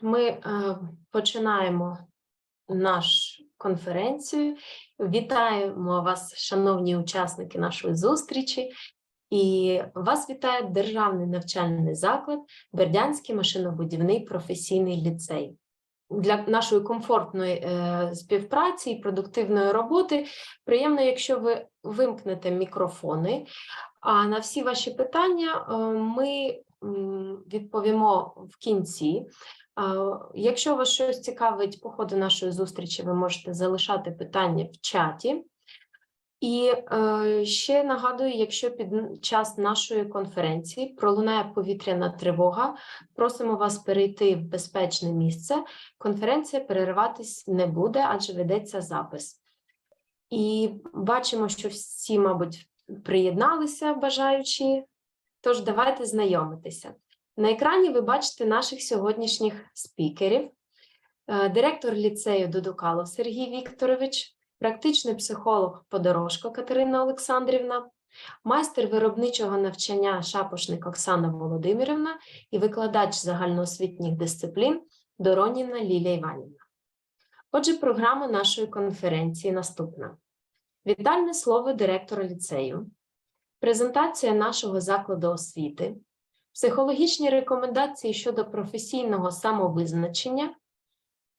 Ми е, починаємо нашу конференцію. Вітаємо вас, шановні учасники нашої зустрічі. І вас вітає Державний навчальний заклад Бердянський машинобудівний професійний ліцей. Для нашої комфортної е, співпраці і продуктивної роботи приємно, якщо ви вимкнете мікрофони. А на всі ваші питання е, ми відповімо в кінці. Якщо вас щось цікавить по ходу нашої зустрічі, ви можете залишати питання в чаті. І е, ще нагадую, якщо під час нашої конференції пролунає повітряна тривога, просимо вас перейти в безпечне місце. Конференція перериватись не буде, адже ведеться запис. І бачимо, що всі, мабуть, приєдналися бажаючі. Тож давайте знайомитися. На екрані ви бачите наших сьогоднішніх спікерів. Е, Директор ліцею Дудукалов Сергій Вікторович, практичний психолог Подорожко Катерина Олександрівна, майстер виробничого навчання Шапошник Оксана Володимирівна і викладач загальноосвітніх дисциплін Дороніна Лілія Іванівна. Отже, програма нашої конференції наступна. Вітальне слово директора ліцею, презентація нашого закладу освіти, психологічні рекомендації щодо професійного самовизначення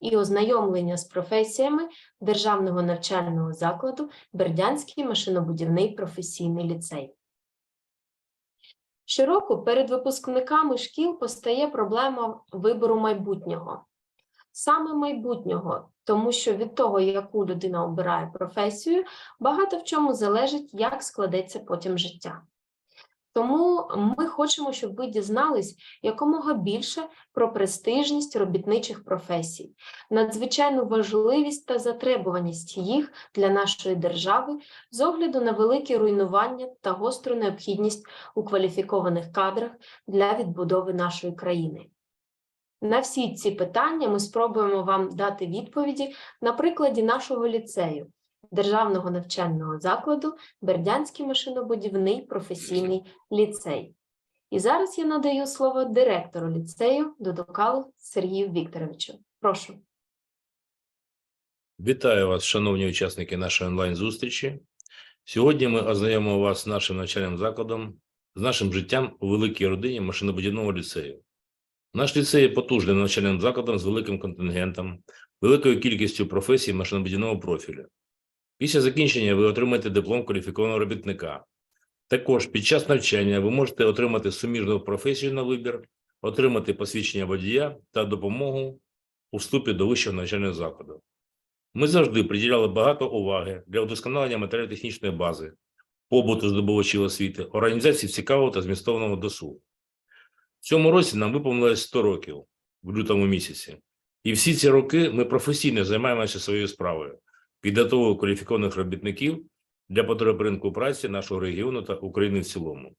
і ознайомлення з професіями Державного навчального закладу Бердянський машинобудівний професійний ліцей. Щороку перед випускниками шкіл постає проблема вибору майбутнього. Саме майбутнього, тому що від того, яку людина обирає професію, багато в чому залежить, як складеться потім життя. Тому ми хочемо, щоб ви дізнались якомога більше про престижність робітничих професій, надзвичайну важливість та затребуваність їх для нашої держави з огляду на велике руйнування та гостру необхідність у кваліфікованих кадрах для відбудови нашої країни. На всі ці питання ми спробуємо вам дати відповіді на прикладі нашого ліцею, Державного навчального закладу Бердянський машинобудівний професійний ліцей. І зараз я надаю слово директору ліцею Додокалу Сергію Вікторовичу. Прошу. Вітаю вас, шановні учасники нашої онлайн-зустрічі. Сьогодні ми ознайомимо вас з нашим навчальним закладом, з нашим життям у великій родині машинобудівного ліцею. Наш ліцей є потужним навчальним закладом з великим контингентом, великою кількістю професій машинобудівного профілю. Після закінчення ви отримаєте диплом кваліфікованого робітника. Також під час навчання ви можете отримати суміжну професію на вибір, отримати посвідчення водія та допомогу у вступі до вищого навчального закладу. Ми завжди приділяли багато уваги для удосконалення матеріально-технічної бази, побуту здобувачів освіти, організації цікавого та змістовного досугу. В цьому році нам виповнилось 100 років в лютому місяці, і всі ці роки ми професійно займаємося своєю справою, підготовою кваліфікованих робітників для потреб ринку праці нашого регіону та України в цілому.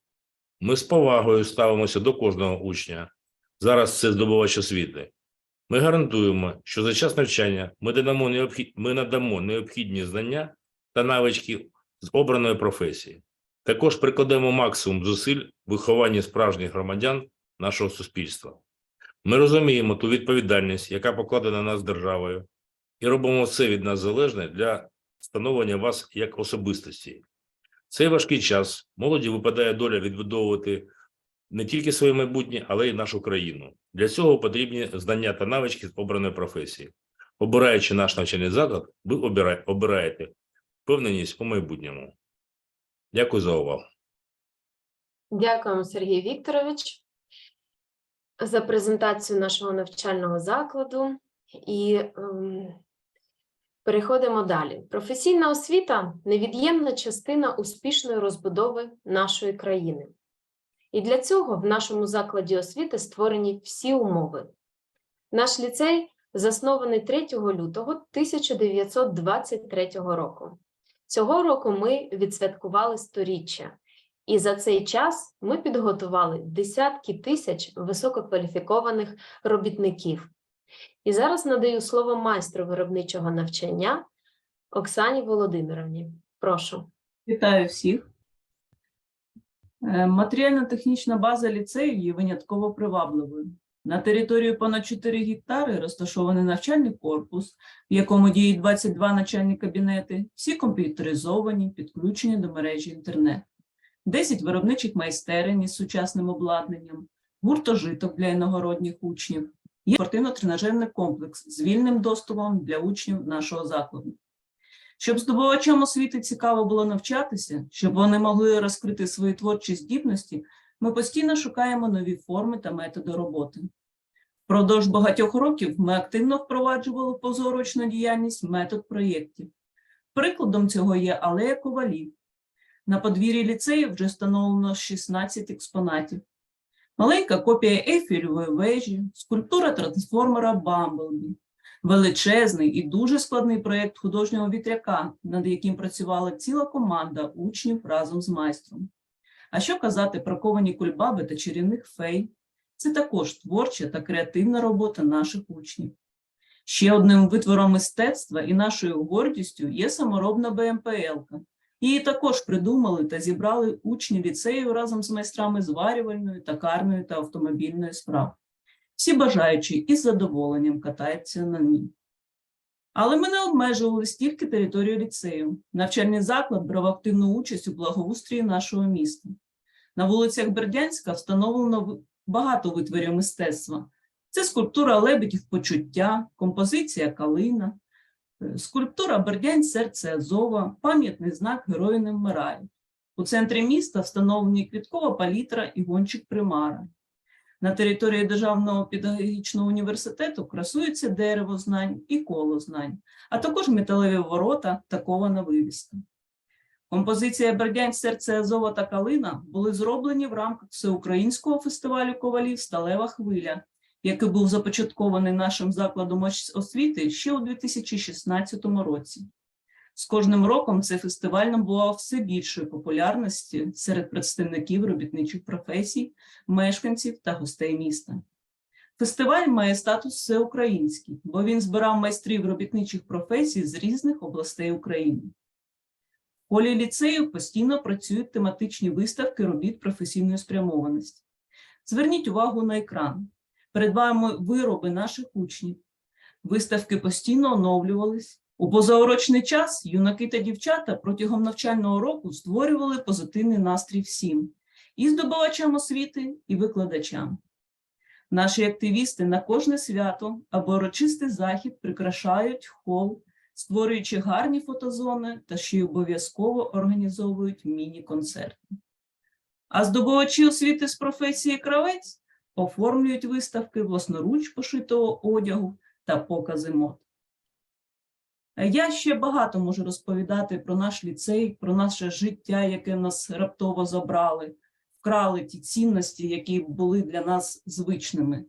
Ми з повагою ставимося до кожного учня. Зараз це здобувач освіти. Ми гарантуємо, що за час навчання ми надамо, необхід... ми надамо необхідні знання та навички з обраної професії. Також прикладемо максимум зусиль в вихованні справжніх громадян нашого суспільства. Ми розуміємо ту відповідальність, яка покладена на нас державою, і робимо все від нас залежне для становлення вас як особистості. Цей важкий час молоді випадає доля відбудовувати не тільки своє майбутнє, але й нашу країну. Для цього потрібні знання та навички з обраної професії. Обираючи наш навчальний заклад, ви обираєте впевненість у майбутньому. Дякую за увагу. Дякуємо, Сергій Вікторович, за презентацію нашого навчального закладу. І ем, переходимо далі. Професійна освіта невід'ємна частина успішної розбудови нашої країни. І для цього в нашому закладі освіти створені всі умови. Наш ліцей заснований 3 лютого 1923 року. Цього року ми відсвяткували сторіччя. І за цей час ми підготували десятки тисяч висококваліфікованих робітників. І зараз надаю слово майстру виробничого навчання Оксані Володимировні. Прошу. Вітаю всіх. Е, Матеріально-технічна база ліцею є винятково привабливою. На території понад 4 гектари розташований навчальний корпус, в якому діють 22 навчальні кабінети, всі комп'ютеризовані, підключені до мережі інтернет. 10 виробничих майстерень із сучасним обладнанням, гуртожиток для іногородніх учнів, є спортивно-тренажерний комплекс з вільним доступом для учнів нашого закладу. Щоб здобувачам освіти цікаво було навчатися, щоб вони могли розкрити свої творчі здібності, ми постійно шукаємо нові форми та методи роботи. Впродовж багатьох років ми активно впроваджували позорочну діяльність метод проєктів. Прикладом цього є алея ковалів. На подвір'ї ліцею вже встановлено 16 експонатів. Маленька копія Ейфелевої вежі, скульптура трансформера Бамблбі, величезний і дуже складний проєкт художнього вітряка, над яким працювала ціла команда учнів разом з майстром. А що казати про ковані кульбаби та чарівних фей? Це також творча та креативна робота наших учнів. Ще одним витвором мистецтва і нашою гордістю є саморобна БМПЛ. Її також придумали та зібрали учні ліцею разом з майстрами зварювальної, токарної та автомобільної справ. Всі бажаючі із задоволенням катаються на ній. Але ми не обмежувались тільки територію ліцею. Навчальний заклад брав активну участь у благоустрії нашого міста. На вулицях Бердянська встановлено багато витворів мистецтва. Це скульптура лебедів почуття, композиція калина, скульптура Бердянь серце Азова, пам'ятний знак Герої не вмирають. У центрі міста встановлені квіткова палітра і гонщик примара. На території Державного педагогічного університету красується дерево знань і коло знань, а також металеві ворота та кована вивіска. Композиція Бердянь серце Азова та Калина були зроблені в рамках всеукраїнського фестивалю ковалів Сталева хвиля, який був започаткований нашим закладом ос- освіти ще у 2016 році. З кожним роком цей фестиваль набував все більшої популярності серед представників робітничих професій, мешканців та гостей міста. Фестиваль має статус всеукраїнський, бо він збирав майстрів робітничих професій з різних областей України. В холі ліцею постійно працюють тематичні виставки робіт професійної спрямованості. Зверніть увагу на екран. Перед вами вироби наших учнів. Виставки постійно оновлювались. У позаурочний час юнаки та дівчата протягом навчального року створювали позитивний настрій всім і здобувачам освіти, і викладачам. Наші активісти на кожне свято або урочистий захід прикрашають хол, створюючи гарні фотозони та ще й обов'язково організовують міні-концерти. А здобувачі освіти з професії кравець оформлюють виставки власноруч пошитого одягу та покази мод. Я ще багато можу розповідати про наш ліцей, про наше життя, яке нас раптово забрали, вкрали ті цінності, які були для нас звичними.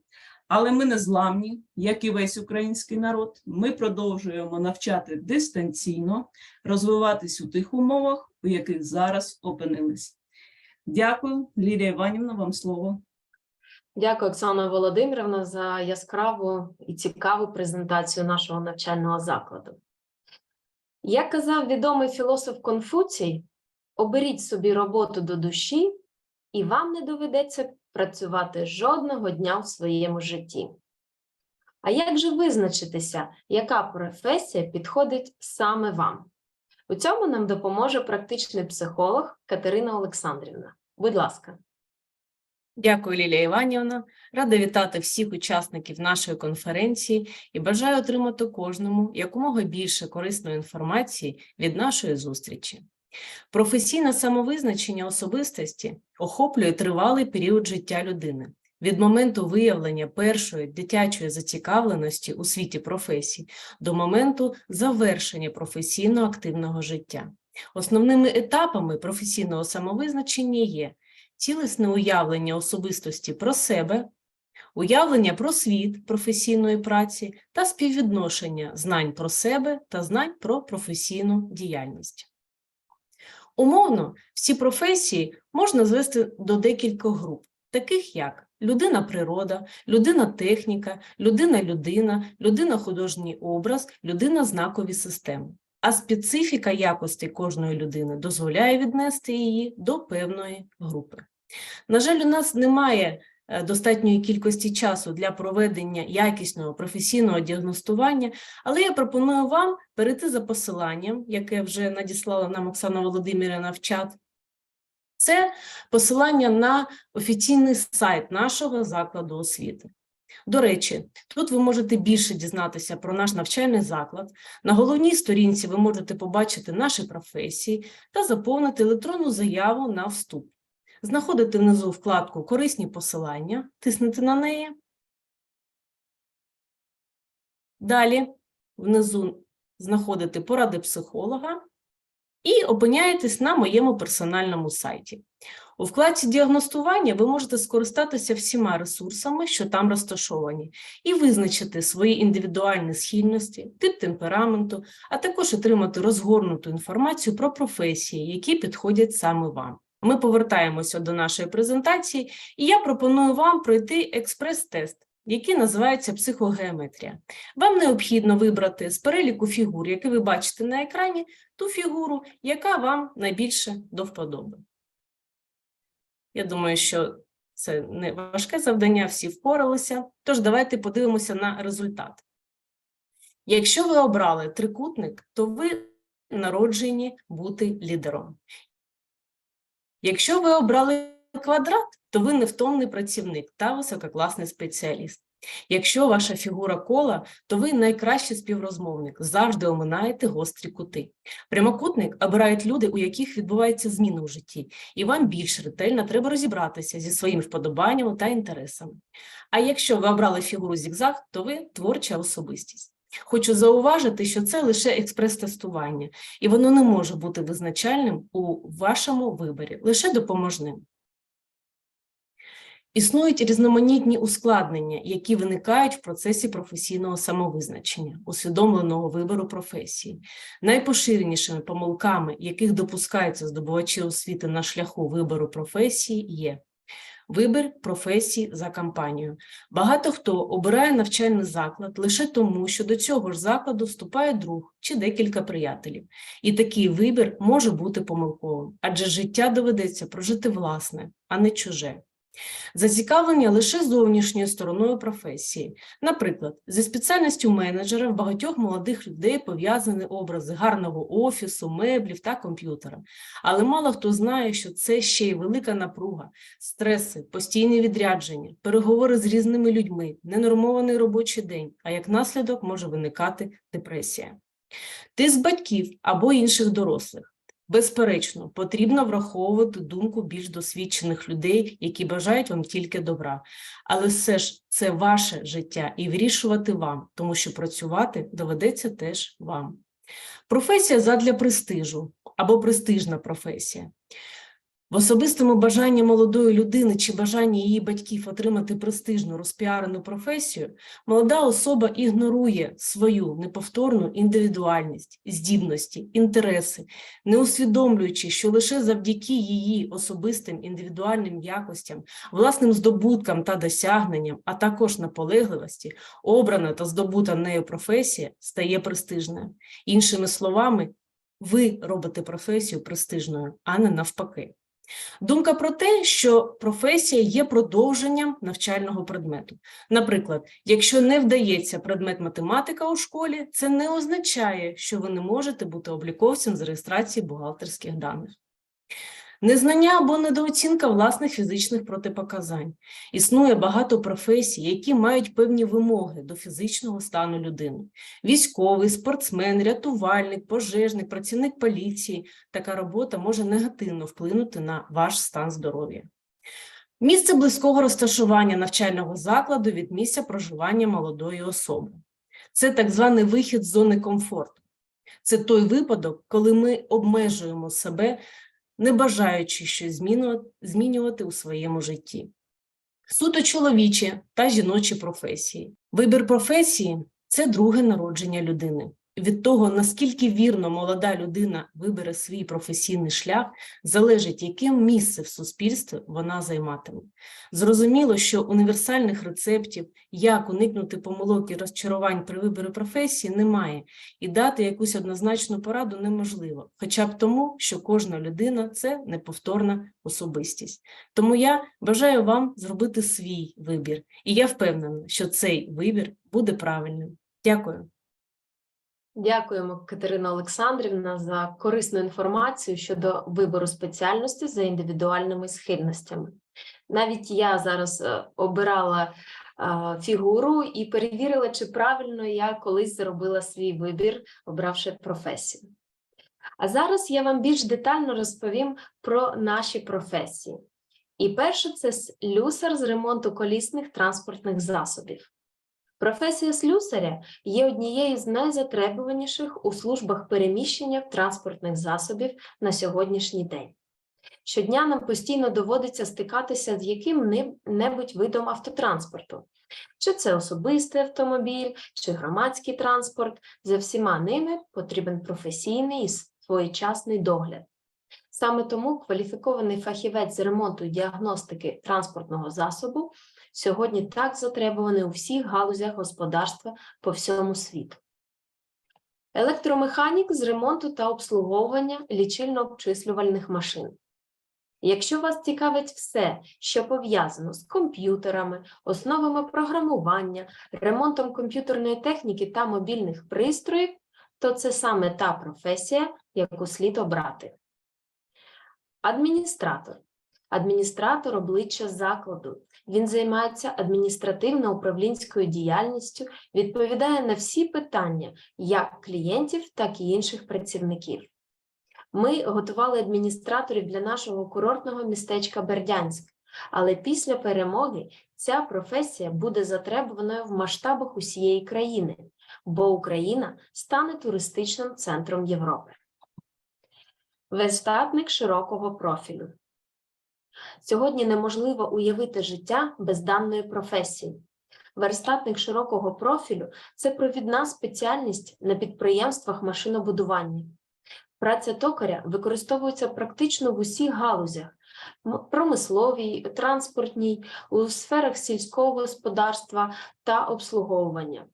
Але ми не зламні, як і весь український народ. Ми продовжуємо навчати дистанційно, розвиватись у тих умовах, у яких зараз опинились. Дякую, Лілія Іванівна, вам слово. Дякую, Оксана Володимирівна, за яскраву і цікаву презентацію нашого навчального закладу. Як казав відомий філософ Конфуцій, оберіть собі роботу до душі, і вам не доведеться працювати жодного дня в своєму житті. А як же визначитися, яка професія підходить саме вам? У цьому нам допоможе практичний психолог Катерина Олександрівна. Будь ласка. Дякую, Лілія Іванівна. Рада вітати всіх учасників нашої конференції і бажаю отримати кожному якомога більше корисної інформації від нашої зустрічі. Професійне самовизначення особистості охоплює тривалий період життя людини від моменту виявлення першої дитячої зацікавленості у світі професій до моменту завершення професійно активного життя. Основними етапами професійного самовизначення є цілісне уявлення особистості про себе, уявлення про світ професійної праці та співвідношення знань про себе та знань про професійну діяльність. Умовно, всі професії можна звести до декількох груп, таких як людина-природа, людина-техніка, людина-людина, людина-художній образ, людина-знакові системи. А специфіка якостей кожної людини дозволяє віднести її до певної групи. На жаль, у нас немає е, достатньої кількості часу для проведення якісного професійного діагностування, але я пропоную вам перейти за посиланням, яке вже надіслала нам Оксана Володимирівна в чат. Це посилання на офіційний сайт нашого закладу освіти. До речі, тут ви можете більше дізнатися про наш навчальний заклад. На головній сторінці ви можете побачити наші професії та заповнити електронну заяву на вступ. Знаходите внизу вкладку Корисні посилання, тиснете на неї. Далі внизу знаходите поради психолога і опиняєтесь на моєму персональному сайті. У вкладці діагностування ви можете скористатися всіма ресурсами, що там розташовані, і визначити свої індивідуальні схильності, тип темпераменту, а також отримати розгорнуту інформацію про професії, які підходять саме вам. Ми повертаємося до нашої презентації, і я пропоную вам пройти експрес-тест, який називається психогеометрія. Вам необхідно вибрати з переліку фігур, які ви бачите на екрані, ту фігуру, яка вам найбільше до вподоби. Я думаю, що це не важке завдання, всі впоралися. Тож давайте подивимося на результат. Якщо ви обрали трикутник, то ви народжені бути лідером. Якщо ви обрали квадрат, то ви невтомний працівник та висококласний спеціаліст. Якщо ваша фігура кола, то ви найкращий співрозмовник, завжди оминаєте гострі кути. Прямокутник обирають люди, у яких відбуваються зміни у житті, і вам більш ретельно треба розібратися зі своїми вподобаннями та інтересами. А якщо ви обрали фігуру зігзаг, то ви творча особистість. Хочу зауважити, що це лише експрес-тестування, і воно не може бути визначальним у вашому виборі, лише допоможним. Існують різноманітні ускладнення, які виникають в процесі професійного самовизначення, усвідомленого вибору професії. Найпоширенішими помилками, яких допускаються здобувачі освіти на шляху вибору професії, є вибір професії за компанією. Багато хто обирає навчальний заклад лише тому, що до цього ж закладу вступає друг чи декілька приятелів. І такий вибір може бути помилковим, адже життя доведеться прожити власне, а не чуже. Зацікавлення лише зовнішньою стороною професії. Наприклад, зі спеціальністю менеджера в багатьох молодих людей пов'язані образи гарного офісу, меблів та комп'ютера. Але мало хто знає, що це ще й велика напруга, стреси, постійні відрядження, переговори з різними людьми, ненормований робочий день, а як наслідок може виникати депресія. Тиск батьків або інших дорослих. Безперечно, потрібно враховувати думку більш досвідчених людей, які бажають вам тільки добра. Але все ж це ваше життя і вирішувати вам, тому що працювати доведеться теж вам. Професія задля престижу або престижна професія. В особистому бажанні молодої людини чи бажанні її батьків отримати престижну розпіарену професію, молода особа ігнорує свою неповторну індивідуальність, здібності, інтереси, не усвідомлюючи, що лише завдяки її особистим індивідуальним якостям, власним здобуткам та досягненням, а також наполегливості, обрана та здобута нею професія стає престижною. Іншими словами, ви робите професію престижною, а не навпаки. Думка про те, що професія є продовженням навчального предмету. Наприклад, якщо не вдається предмет математика у школі, це не означає, що ви не можете бути обліковцем з реєстрації бухгалтерських даних. Незнання або недооцінка власних фізичних протипоказань. Існує багато професій, які мають певні вимоги до фізичного стану людини. Військовий, спортсмен, рятувальник, пожежник, працівник поліції. Така робота може негативно вплинути на ваш стан здоров'я. Місце близького розташування навчального закладу від місця проживання молодої особи. Це так званий вихід з зони комфорту. Це той випадок, коли ми обмежуємо себе не бажаючи щось змінювати, у своєму житті. Суто чоловічі та жіночі професії. Вибір професії це друге народження людини. Від того, наскільки вірно молода людина вибере свій професійний шлях, залежить, яке місце в суспільстві вона займатиме. Зрозуміло, що універсальних рецептів, як уникнути помилок і розчарувань при виборі професії, немає, і дати якусь однозначну пораду неможливо, хоча б тому, що кожна людина це неповторна особистість. Тому я бажаю вам зробити свій вибір, і я впевнена, що цей вибір буде правильним. Дякую. Дякуємо, Катерина Олександрівна, за корисну інформацію щодо вибору спеціальності за індивідуальними схильностями. Навіть я зараз е, обирала е, фігуру і перевірила, чи правильно я колись зробила свій вибір, обравши професію. А зараз я вам більш детально розповім про наші професії. І перше це слюсар з ремонту колісних транспортних засобів. Професія слюсаря є однією з найзатребуваніших у службах переміщення транспортних засобів на сьогоднішній день. Щодня нам постійно доводиться стикатися з яким-небудь видом автотранспорту. Чи це особистий автомобіль, чи громадський транспорт, за всіма ними потрібен професійний і своєчасний догляд. Саме тому кваліфікований фахівець з ремонту і діагностики транспортного засобу сьогодні так затребуваний у всіх галузях господарства по всьому світу. Електромеханік з ремонту та обслуговування лічильно-обчислювальних машин. Якщо вас цікавить все, що пов'язано з комп'ютерами, основами програмування, ремонтом комп'ютерної техніки та мобільних пристроїв, то це саме та професія, яку слід обрати. Адміністратор. Адміністратор обличчя закладу. Він займається адміністративно-управлінською діяльністю, відповідає на всі питання як клієнтів, так і інших працівників. Ми готували адміністраторів для нашого курортного містечка Бердянськ, але після перемоги ця професія буде затребуваною в масштабах усієї країни, бо Україна стане туристичним центром Європи. Верстатник широкого профілю. Сьогодні неможливо уявити життя без даної професії. Верстатник широкого профілю це провідна спеціальність на підприємствах машинобудування. Праця токаря використовується практично в усіх галузях: промисловій, транспортній, у сферах сільського господарства та обслуговування.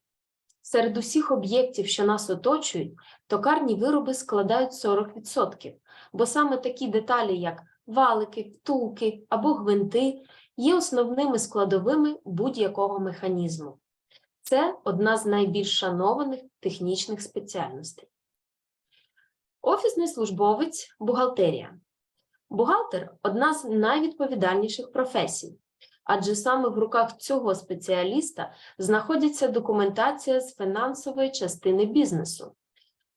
Серед усіх об'єктів, що нас оточують, токарні вироби складають 40%, бо саме такі деталі, як валики, втулки або гвинти, є основними складовими будь-якого механізму. Це одна з найбільш шанованих технічних спеціальностей. Офісний службовець бухгалтерія. Бухгалтер одна з найвідповідальніших професій, адже саме в руках цього спеціаліста знаходиться документація з фінансової частини бізнесу.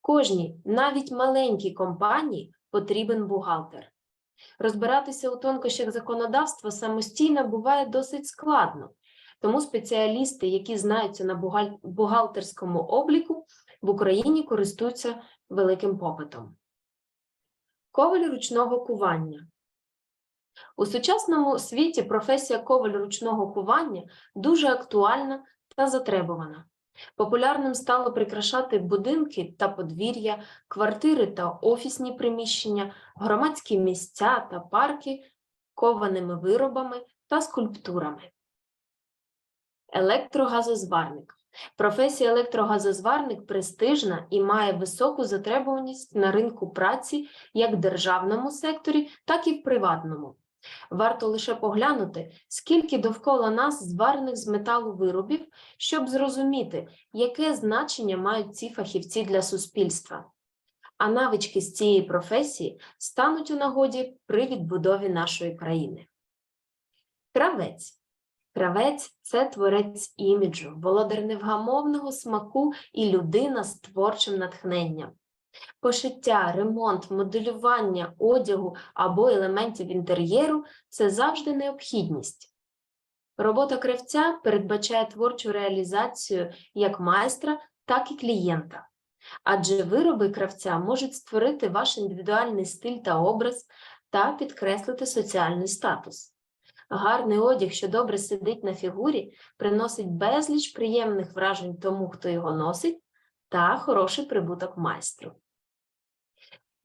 Кожній, навіть маленькій компанії, потрібен бухгалтер. Розбиратися у тонкощах законодавства самостійно буває досить складно, тому спеціалісти, які знаються на бухгалтерському обліку, в Україні користуються великим попитом. Коваль ручного кування. У сучасному світі професія коваль ручного кування дуже актуальна та затребувана. Популярним стало прикрашати будинки та подвір'я, квартири та офісні приміщення, громадські місця та парки кованими виробами та скульптурами. Електрогазозварник. Професія електрогазозварник престижна і має високу затребуваність на ринку праці як в державному секторі, так і в приватному. Варто лише поглянути, скільки довкола нас зварених з металу виробів, щоб зрозуміти, яке значення мають ці фахівці для суспільства. А навички з цієї професії стануть у нагоді при відбудові нашої країни. Кравець. Кравець це творець іміджу, володар невгамовного смаку і людина з творчим натхненням. Пошиття, ремонт, моделювання одягу або елементів інтер'єру це завжди необхідність. Робота кравця передбачає творчу реалізацію як майстра, так і клієнта. Адже вироби кравця можуть створити ваш індивідуальний стиль та образ та підкреслити соціальний статус. Гарний одяг, що добре сидить на фігурі, приносить безліч приємних вражень тому, хто його носить, та хороший прибуток майстру.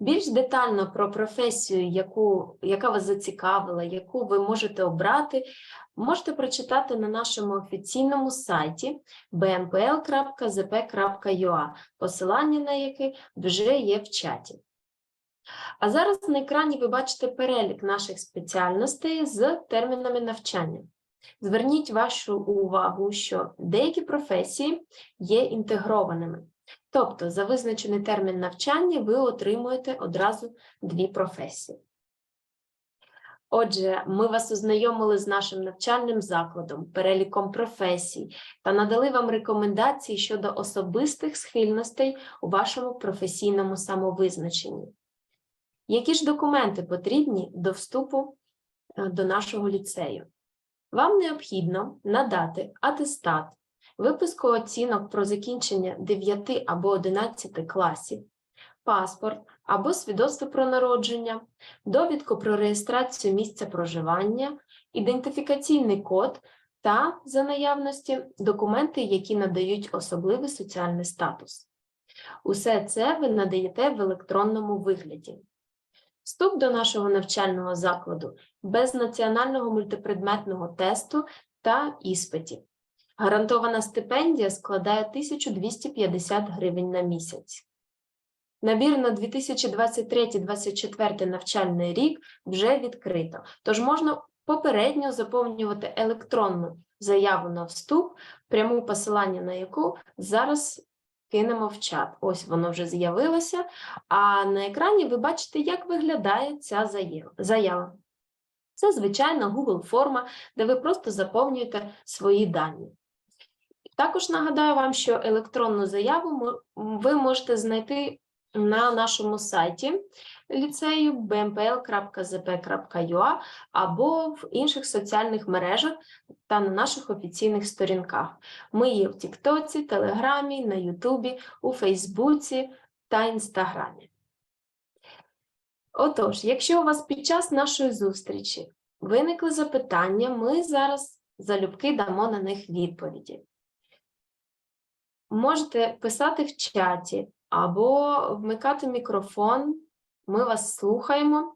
Більш детально про професію, яку, яка вас зацікавила, яку ви можете обрати, можете прочитати на нашому офіційному сайті bmpl.zp.ua, посилання на який вже є в чаті. А зараз на екрані ви бачите перелік наших спеціальностей з термінами навчання. Зверніть вашу увагу, що деякі професії є інтегрованими. Тобто, за визначений термін навчання ви отримуєте одразу дві професії. Отже, ми вас ознайомили з нашим навчальним закладом, переліком професій та надали вам рекомендації щодо особистих схильностей у вашому професійному самовизначенні. Які ж документи потрібні до вступу е, до нашого ліцею? Вам необхідно надати атестат, виписку оцінок про закінчення 9 або 11 класів, паспорт або свідоцтво про народження, довідку про реєстрацію місця проживання, ідентифікаційний код та, за наявності, документи, які надають особливий соціальний статус. Усе це ви надаєте в електронному вигляді. Вступ до нашого навчального закладу без національного мультипредметного тесту та іспитів. Гарантована стипендія складає 1250 гривень на місяць. Набір на 2023-2024 навчальний рік вже відкрито, тож можна попередньо заповнювати електронну заяву на вступ, пряму посилання на яку зараз кинемо в чат. Ось воно вже з'явилося, а на екрані ви бачите, як виглядає ця заява-. Це звичайна Google форма, де ви просто заповнюєте свої дані. Також нагадаю вам, що електронну заяву ви можете знайти на нашому сайті ліцею bmpl.zp.ua або в інших соціальних мережах та на наших офіційних сторінках. Ми є в Тіктоці, Телеграмі, на Ютубі, у Фейсбуці та Інстаграмі. Отож, якщо у вас під час нашої зустрічі виникли запитання, ми зараз залюбки дамо на них відповіді. Можете писати в чаті або вмикати мікрофон. Ми вас слухаємо.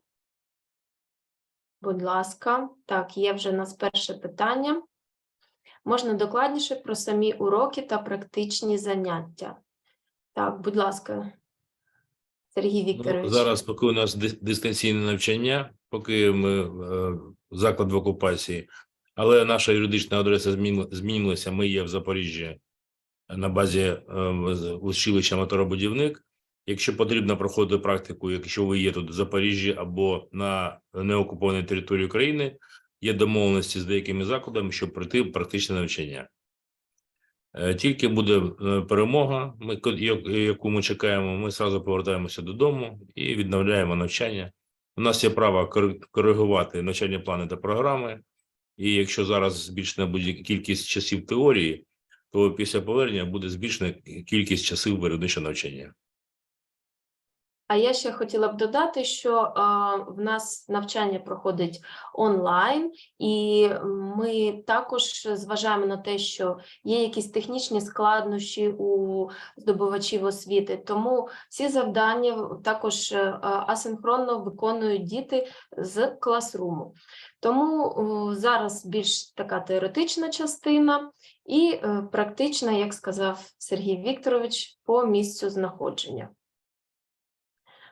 Будь ласка, так, є вже у нас перше питання. Можна докладніше про самі уроки та практичні заняття. Так, будь ласка, Сергій Ну, зараз, поки у нас дистанційне навчання, поки ми е, заклад в окупації, але наша юридична адреса змінилася. Ми є в Запоріжжі на базі е, училища моторобудівник. Якщо потрібно проходити практику, якщо ви є тут в Запоріжжі або на неокупованій території України, є домовленості з деякими закладами, щоб пройти практичне навчання. Е, Тільки буде е, перемога, ми яку ми чекаємо, ми зразу повертаємося додому і відновляємо навчання. У нас є право коригувати навчальні плани та програми. І якщо зараз збільшена буде кількість часів теорії, то після повернення буде збільшена кількість часів виробничого навчання. А я ще хотіла б додати, що е, в нас навчання проходить онлайн, і ми також зважаємо на те, що є якісь технічні складнощі у здобувачів освіти, тому всі завдання також е, асинхронно виконують діти з класруму. Тому о, зараз більш така теоретична частина і е, практична, як сказав Сергій Вікторович, по місцю знаходження.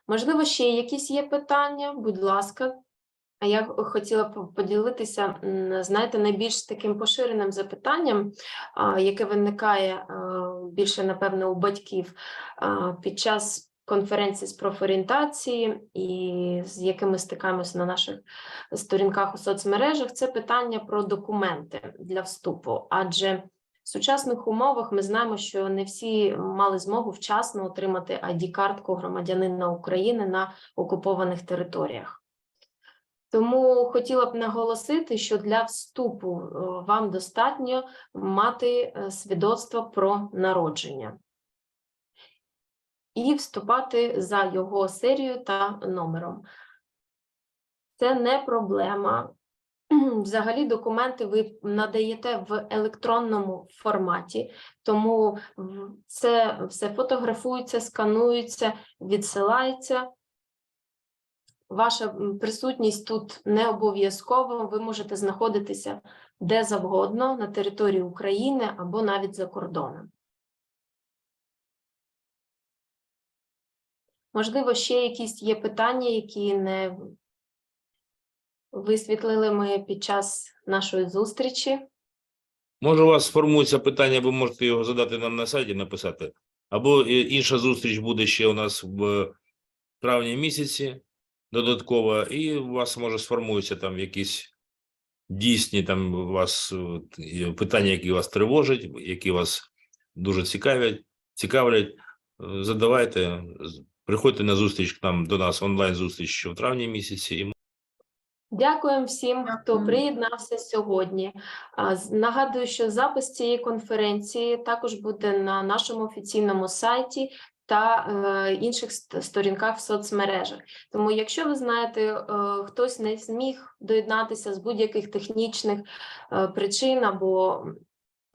Можливо, ще якісь є питання, будь ласка. А я хотіла поділитися, знаєте, найбільш таким поширеним запитанням, яке виникає більше, напевно, у батьків під час конференції з профорієнтації і з якими стикаємося на наших сторінках у соцмережах, це питання про документи для вступу. Адже в сучасних умовах ми знаємо, що не всі мали змогу вчасно отримати ID-картку громадянина України на окупованих територіях. Тому хотіла б наголосити, що для вступу е, вам достатньо мати е, свідоцтво про народження і вступати за його серією та номером. Це не проблема Взагалі документи ви надаєте в електронному форматі, тому це все фотографується, сканується, відсилається. Ваша присутність тут не обов'язково. Ви можете знаходитися де завгодно на території України або навіть за кордоном. Можливо, ще якісь є питання, які не висвітлили ми під час нашої зустрічі. Може, у вас сформується питання, ви можете його задати нам на сайті, написати. Або е, інша зустріч буде ще у нас в травні місяці додаткова, і у вас може сформуються там якісь дійсні там у вас е, питання, які вас тривожать, які вас дуже цікавлять, цікавлять. Е, Задавайте, приходьте на зустріч к нам до нас онлайн зустріч в травні місяці, Дякуємо всім, хто приєднався сьогодні. Нагадую, що запис цієї конференції також буде на нашому офіційному сайті та е, інших сторінках в соцмережах. Тому, якщо ви знаєте, е, хтось не зміг доєднатися з будь-яких технічних е, причин або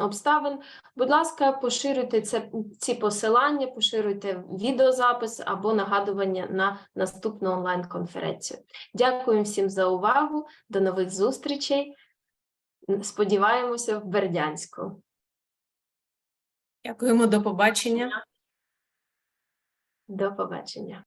обставин, будь ласка, поширюйте це, ці посилання, поширюйте відеозапис або нагадування на наступну онлайн-конференцію. Дякуємо всім за увагу. До нових зустрічей. Сподіваємося в Бердянську. Дякуємо, до побачення. До побачення.